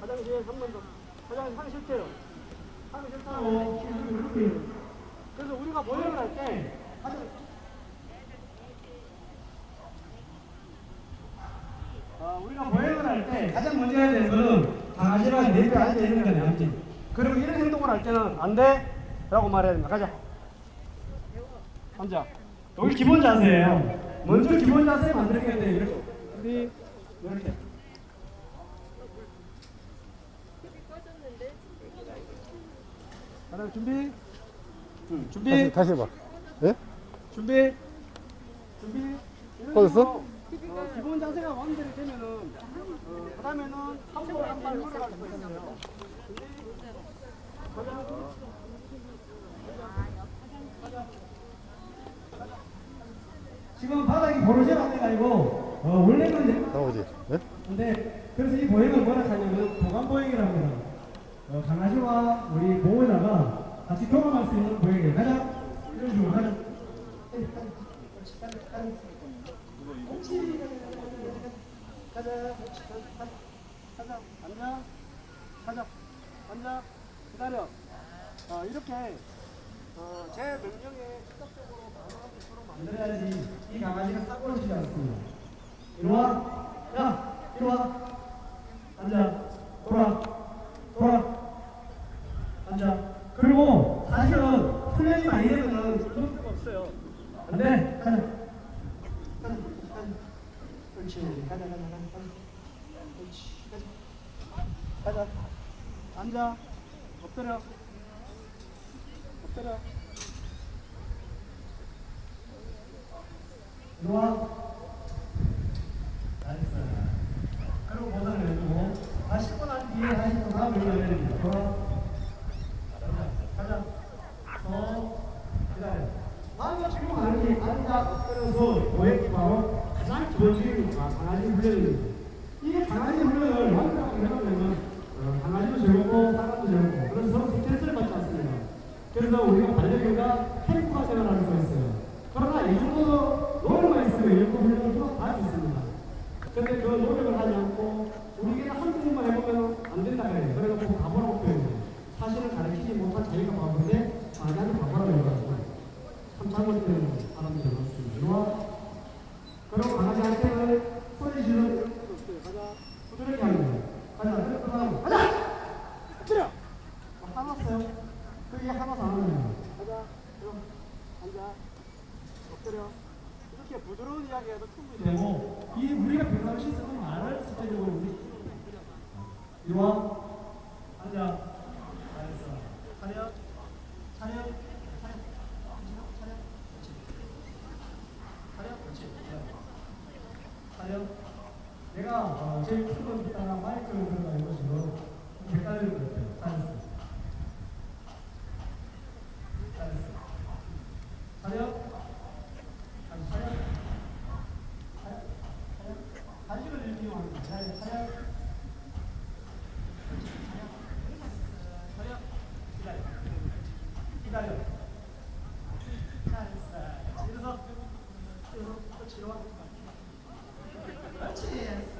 가장 뒤에 3번 더. 가장 하기 싫대요. 하기 싫다고. 그래서 우리가 모형을 할 때, 아, 우리가 모형을 할 때 가장 먼저 해야 되는 거는 강아지가 내 옆에 앉아 있는 거네, 앉지. 그리고 이런 행동을 할 때는 안 돼! 라고 말해야 됩니다. 가자. 앉아. 여기 기본 자세예요. 먼저 기본 자세 만들어야 돼. 이렇게. 이렇게. 하나 준비. 응, 준비. 다시, 다시 해봐. 예? 준비. 준비. 이런 꺼졌어? 식으로, 어, 기본 자세가 완전히 되면은 어, 그다음에는 한발 한발 올라갈 수가 있어요. 준비. 가자. 지금 바닥이 보르지는 데가 아니고 어, 원래는 이제 나오지? 예? 근데 그래서 이 보행을 뭐라 하냐면 보관 보행이라고 합니다. 어, 강아지와 우리 보호자가 같이 경험할 수 있는 보행이에요. 가자. 이런 식으로 가자. 가자. 가자. 앉아. 가자. 앉아. 기다려. 어, 이렇게 어, 제 명령에 즉각적으로 반응하도록 만들어야지 이 강아지가 사고를 치지 않습니다. 이리 와. 야, 이리 와. 앉아. 돌아. 앉아. 그리고 사실은 훈련이 많이 되면은 그럴 필요가 없어요. 안 돼. 가자. 가자. 가자. 그렇지. 가자, 가자, 가자. 가자. 그렇지. 가자. 앉아. 엎드려. 엎드려. 와. 나이스. 그리고 내주고 다시 10분 한 뒤에 다시 또 다음 여기 열려야 됩니다. 돌아. 가자. 서. 기다려. 나는 지금 게 앉아 엎드려서 보행이 바로 가장 기본적인 강아지 훈련입니다. 이게 강아지 훈련을 완벽하게 해놓으면 어, 강아지도 즐겁고 사람도 즐겁고 그래서 서로 스트레스를 받지 않습니다. 그래서 우리가 반려견과 캠프가 생활할 수가 있어요. 그러나 이 정도 노력만 있으면 이런 훈련을 또다할수 있습니다. 근데 그 노력을 하지 않고 우리가 한두 번만 해보면 안 된다 그래요. 그래서 꼭 바보라고 표현해요. 사실을 가르치지 못한 자기가 바보인데 자기한테 바보라고 해가지고 참 잘못된 사람들이 많습니다. 이리 와. 그리고 강아지한테는 소리 지르는 가자. 부드럽게 하는 거예요. 가자. 그리고 그다음 가자. 엎드려. 화났어요. 안 하는 거예요. 가자. 그럼 앉아. 엎드려. 이렇게 부드러운 이야기해도 충분히 되고 이 우리가 평상시 쓰는 말을 실제적으로 우리 이리 와. 앉아. 잘했어. 차려. 차려. 차려. 차려. 그렇지. 차려. 그렇지. 차려. 내가 어, 제일 큰 기타랑 마이크를 들어가지고 지금 좀 헷갈리는 것 같아요. 잘했어. 잘했어. 차려. 아니, 차려. 차려. 차려. 간식을 일으키는 겁니다. 차려. 차려. 그렇지. 차려. 차려. 기다려. 기다려. 잘했어. 일어서. 일어서. 그렇지. 일어나. 그렇지. 했어.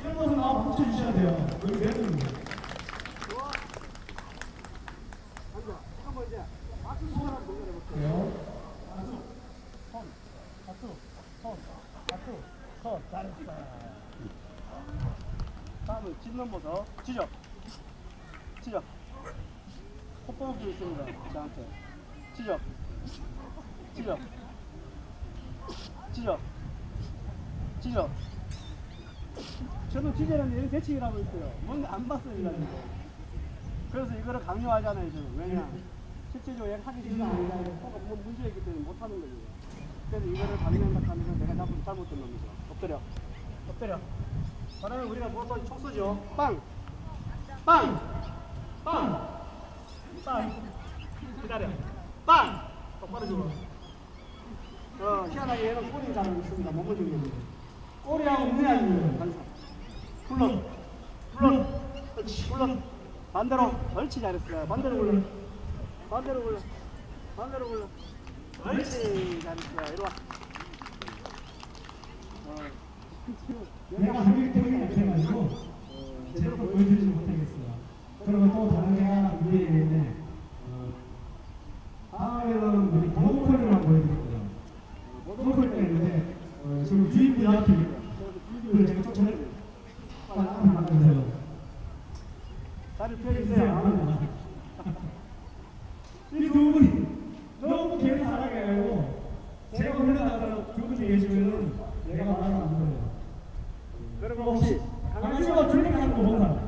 이런 모습 나와 박수 주셔야 돼요. 여기 배우입니다. 좋아. 앉아. 한번 이제 박수 손가락 동작해볼게요. 박수. 손. 박수. 손. 박수. 손. 잘했어. 다음은 짖는 모습. 짖어. 짖어. 콧방울 있습니다. 저한테. 짖어. 짖어. 짖어. 짖어. 저도 짖으라는 이런 대칭이라고 있어요. 뭔가 안 봤어요, 이거. 그래서 이거를 강요하잖아요, 저는. 왜냐. 실제적으로 얘 하기 싫은 아니라 코가 뭐 문제가 있기 때문에 못 하는 거죠. 그래서 이거를 강요한다 하면 내가 잘못, 잘못된 겁니다. 엎드려. 엎드려. 그다음에 우리가 무엇을 촉 쏘죠. 빵! 빵! 빵! 빵! 기다려. 빵! 똑바로 줘. 어, 희한하게 얘는 꼬리 잘 있습니다. 못 먹는 겁니다. 꼬리하고 문해야지 반사. 굴러. 굴러. 그렇지. 굴러. 반대로. 옳지 잘했어. 반대로 굴러. 반대로 굴러. 반대로 굴러. 옳지 잘했어. 이리 와. 어. 내가 하기 때문에 이렇게 해가지고 제대로 보여드리지 못하겠습니다. 그러면 또 다른 게가 준비되어 있는데 어, 다음에는 우리 보호콜을 한번 보여드릴게요. 보호콜이 있는데 어, 지금 주인분이 앞에 주인분을 제가 쫓아내 빨리 앞에 만드세요. 다리 펴주세요. 이 두 분이 너무 개를 잘하게 해가지고 제가 올려다가 두 분이 계시면은 내가 말을 안 들어요. 여러분 혹시 강아지와 줄링하는 거 본다?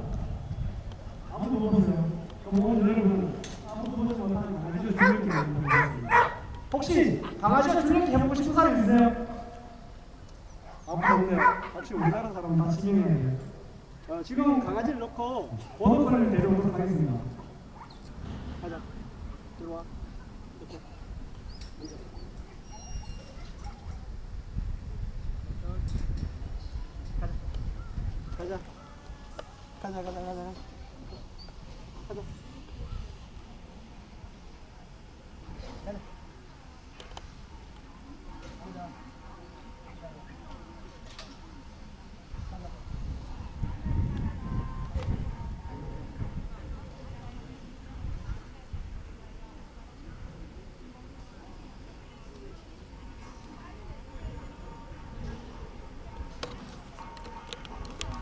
아무도 못 보세요. 그럼 오늘 여러분 아무도 보지 못하는 강아지와 줄링기 해보겠습니다. 혹시 강아지와 줄링기 해보고 싶은 사람 있으세요? 아무도 없네요. 혹시 우리나라 사람 다 지정해야 어, 지금 강아지를 넣고 보호권을 내려오도록 하겠습니다. 가자. 들어와. 이렇게. 가자. 가자, 가자, 가자. 가자. 가자.